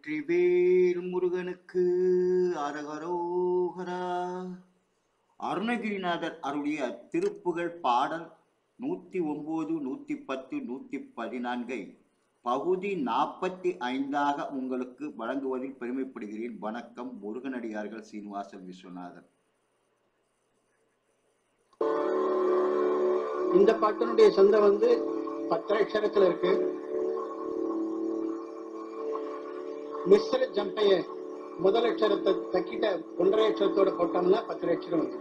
வெற்றிவேல் முருகனுக்கு அரகரோகரா. அருணகிரிநாதர் அருளிய திருப்புகழ் பாடல் நூத்தி ஒன்பது நூத்தி பத்து நூத்தி பதினான்கை பகுதி நாற்பத்தி ஐந்தாக உங்களுக்கு வழங்குவதில் பெருமைப்படுகிறேன். வணக்கம் முருகனடியார்கள் சீனிவாசன் விஸ்வநாதன் இந்த பாட்டினுடைய சொந்த வந்து பத்தரை இருக்கு. மிஸ்ர ஜம்பைய முதல் அக்ஷரத்தை தக்கிட்ட ஒன்றரை அக்ஷரத்தோட போட்டோம்னா பத்து அக்ஷரம் வந்து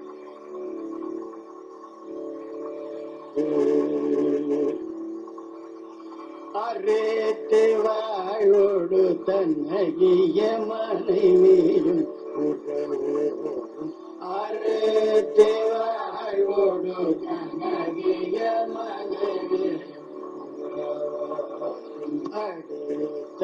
அரேத்து வாழோடு தன்னகிய மனைவியும் உறவோடும். அரேத்து வாழ்வோடு தன்னகிய மனைவியும் அடுத்த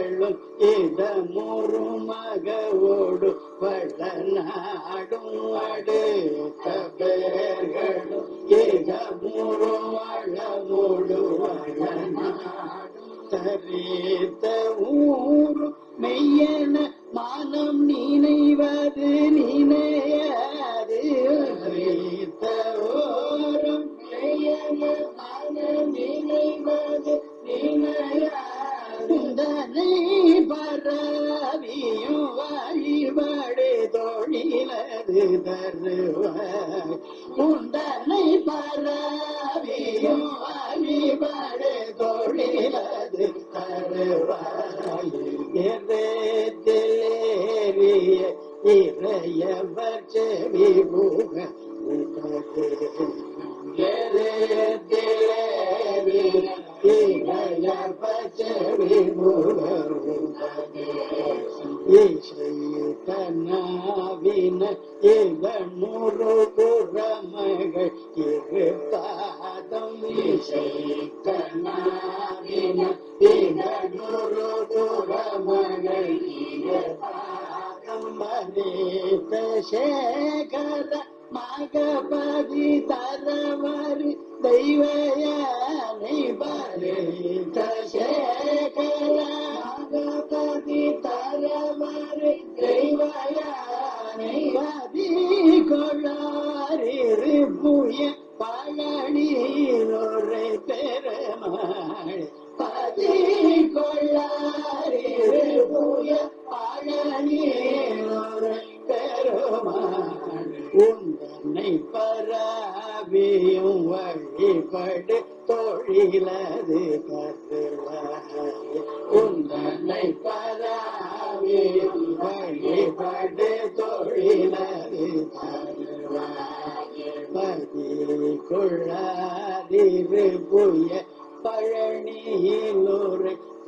பேர்களும் இதமுறு மகவோடு பட நாடும் அடுத்த பேர்களும் இதமுறு வளமோடு வளநாடும். தரித்த ஊரு மெய்யன மானம் நினைவது நினையாது. உண்டனை பரவியும் வழிபாடு தொழிலது தருவாய் எதிலேறிய இறையவர் செவி புக ஈசைத்தனாவின இளநூறு புறமகள் இருப்பாதம் ஈசைத்தனாவின இளநூறு புறமகள் இருப்பாதம் மனித சேகர மகபதி தரவரி தெய்வயானை பரித சேகர உன்னை பராவியும் வழிபடு தொழிலது கருவாய் உந்தனை பராவியும் வழிபடு தொழிலது கருவாய் பதி கொள்ளாதிரு புய பழனியிலொரு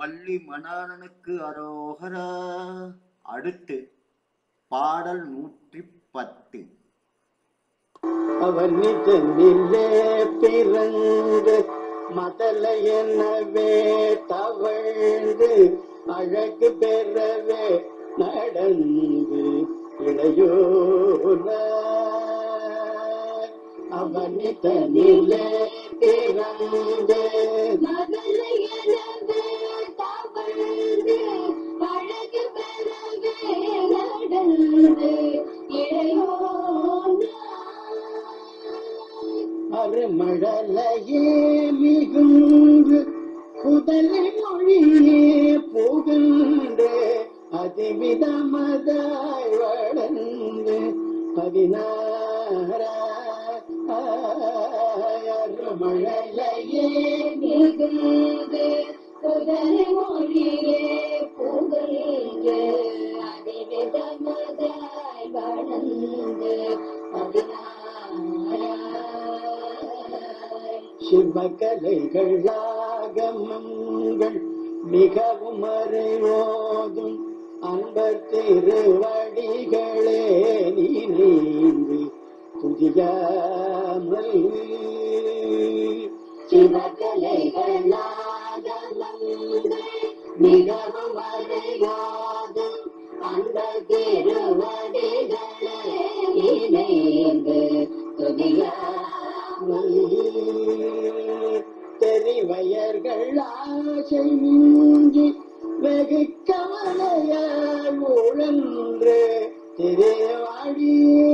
வள்ளி மணாளனுக்கு அரோகரா. அடுத்து பாடல் நூற்றி பத்து அவன் நிஜமில்லே பிறந்து மதல எனவே தவழ்ந்து அழகு பெறவே நடந்து இளையோர அவன் நிலே பிறந்து மழலையே மிகுந்து புதலை மொழியே புகுந்து அதிவிதமதாய் வளர்ந்து பதினாற மழலையே மிகுந்து புதலை மொழியே புகழ்ந்து அதிவிதமதாய் வளர்ந்து சிவகலைகள் ஆகமங்கள் மிகவும் அறிவோதும் அன்பர் திருவடிகளே நீந்து துதியாமல் சிவகலைகள் நாதமங்கள் மிகவும் அறியாது அன்பர் திருவடிகளே இணைந்து தெரிவயர்கள் ஆசை மிஞ்சி வெகு கவலையால் உழன்று திருவாடியே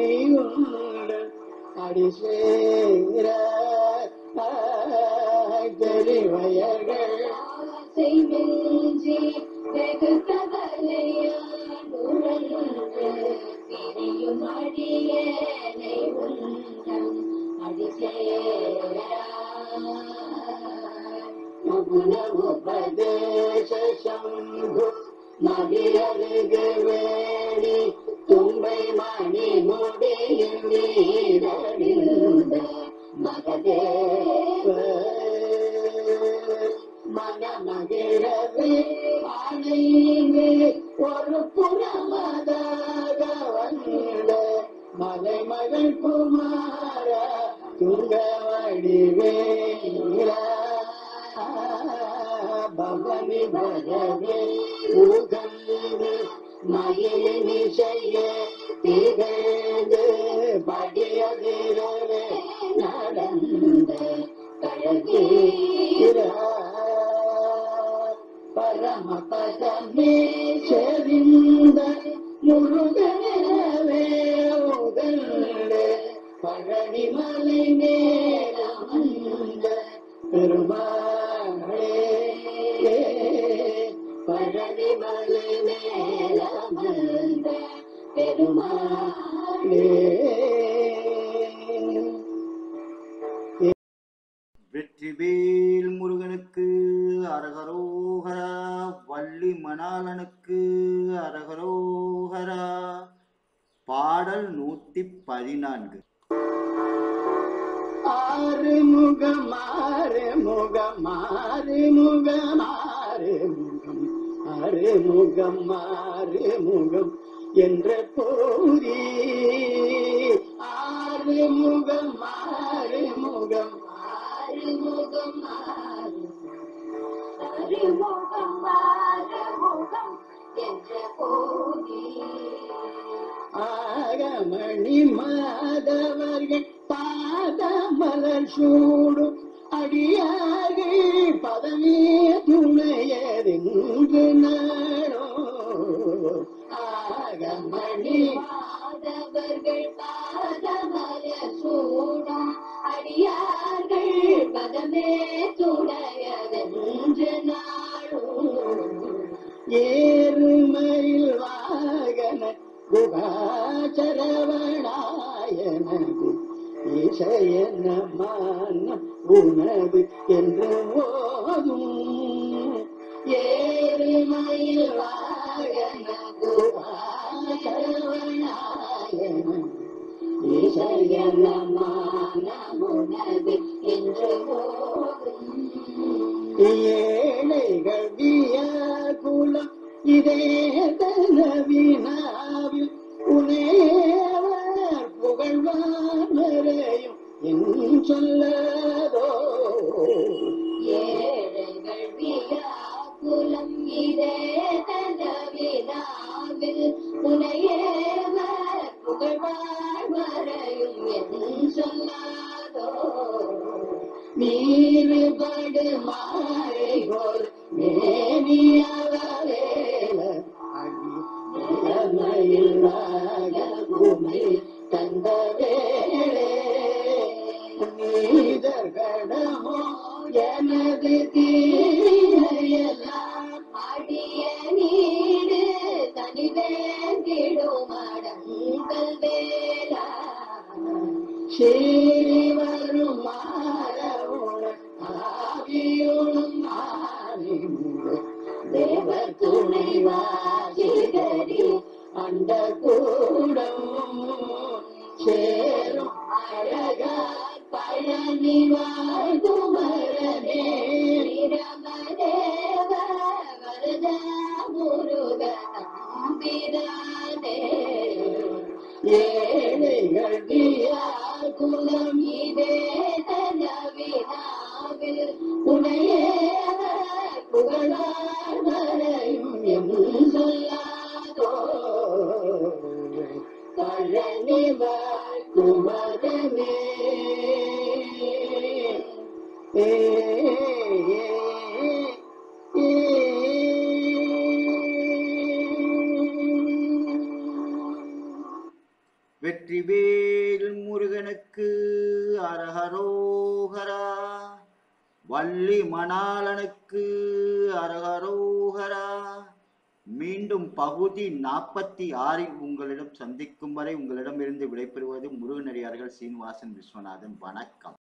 நீ அடி சேர தெளிவயர்கள். ஆசை மிஞ்சி வெகு அடிசேர உபதேச சம்பு மதியருகு வேணி தும்பை மணி முடியில் நீரடிந்த மகதேவ. மனமகிழவே அணைந்து ஒரு புறமதாக வந்த குமார துங்க வடிவேல பவனி பகவே உகந்து மயிலினி செய்ய திகழ்ந்து படியதிரவே நடந்த கழகீர பரமபதமே செறிந்த முருகனவே உகந்து பழனிமலை மேலமந்த பெருமாளே பழனிமலை மேலமந்த பெருமாளே. வெற்றிவேல் முருகனுக்கு அரகரோகரா வள்ளி மணாளனுக்கு அரகரோகரா. பாடல் நூத்தி பதினான்கு. ஆறு முகம் ஆறு முகம் ஆறு முகம் என்ற போரி ஆறு முகம் ஆறு முகம் ஆறுமுகம் ஆறுமுகம் ஆறுமுகம் என்ற போரி ஆகமணி மாதவர்கள் பாதமலர் சூடும் அடியார்கள் பதமே துணையறிந்து நாடோ ஆகமணி மாதவர்கள் பாதமல சூடும் அடியார்கள் பதமே துணையதென்று நாளும் ஏறுமயில் வாகன குகாச்சரவணாயனது இசையன மானம் உனது என்று ஓதும் ஏறுமயில் மயிலா புகழ்வாமரையும் என் சொல்லதோ. ஏழைகள் வியாக்குலம் இதே தனவினாவில் உனையேவர் புகழ்வாழ்வரையும் என் சொல்லாதோ. நீருபடு மாறைகோர் மேனியா தனிவேந்திடும் அடங்கல் வேலா சீறி வரும் மாறவுடன் தேவர் துணை வாசிகரி அந்த கூடம் சேரும் அழகார் பழனி வாழ்குமரனே பிரமதேவ வெற்றிவேல் முருகனுக்கு அரஹரோகரா வள்ளி மணாளனுக்கு அரகரோகரா. மீண்டும் பகுதி நாற்பத்தி ஆறில் உங்களிடம் சந்திக்கும் வரை உங்களிடமிருந்து விடைபெறுவது முருகனடியார்கள் சீனிவாசன் விஸ்வநாதன். வணக்கம்.